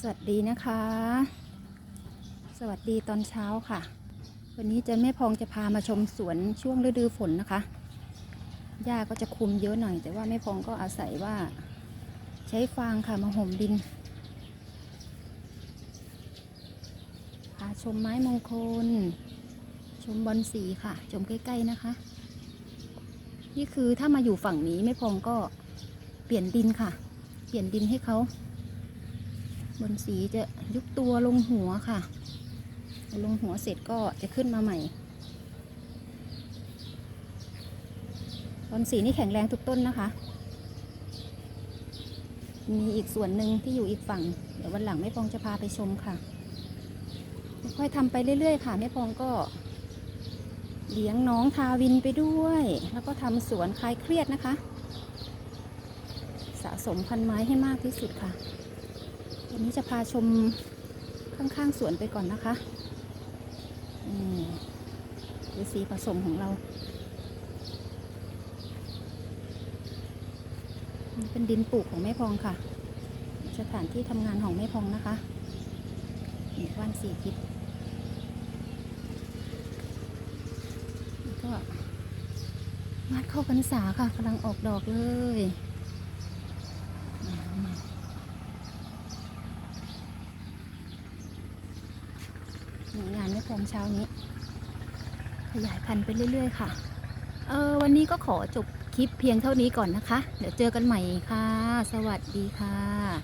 สวัสดีนะคะ สวัสดีตอนเช้าค่ะ วันนี้จะแม่พองจะพามาชมสวนช่วงฤดูฝนนะคะหญ้าก็จะคุมเยอะหน่อย แต่ว่าแม่พองก็อาศัยว่า ใช้ฟางค่ะมาห่มดินพาชมไม้มงคล ชมบอนสีค่ะ ชมใกล้ๆนะคะ นี่คือถ้ามาอยู่ฝั่งนี้แม่พองก็เปลี่ยนดินค่ะ เปลี่ยนดินให้เขา บนสีจะยุบตัวลงหัวค่ะ ลงหัวเสร็จก็จะขึ้นมาใหม่ บนสีนี่แข็งแรงทุกต้นนะคะ มีอีกส่วนหนึ่งที่อยู่อีกฝั่ง เดี๋ยววันหลังแม่ปองจะพาไปชมค่ะ ค่อยๆทำไปเรื่อยๆค่ะแม่ปองก็เลี้ยงน้องทาวินไปด้วย แล้วก็ทำสวนคลายเครียดนะคะ สะสมพันไม้ให้มากที่สุดค่ะ วันนี้จะพาชมข้างๆสวนไปก่อนนะคะนี่คือสีผสมของเราเป็นดินปลูกของแม่พองค่ะ สถานที่ทำงานของแม่พองนะคะนี่ว่านสี่ทิศก็มาดเข้าพรรษาค่ะกำลังออกดอกเลย งานไม่พรมเช้านี้ ขยายพันธุ์ไปเรื่อย ๆ ค่ะ เออวันนี้ก็ขอจบคลิปเพียงเท่านี้ก่อนนะคะ เดี๋ยวเจอกันใหม่ค่ะ สวัสดีค่ะ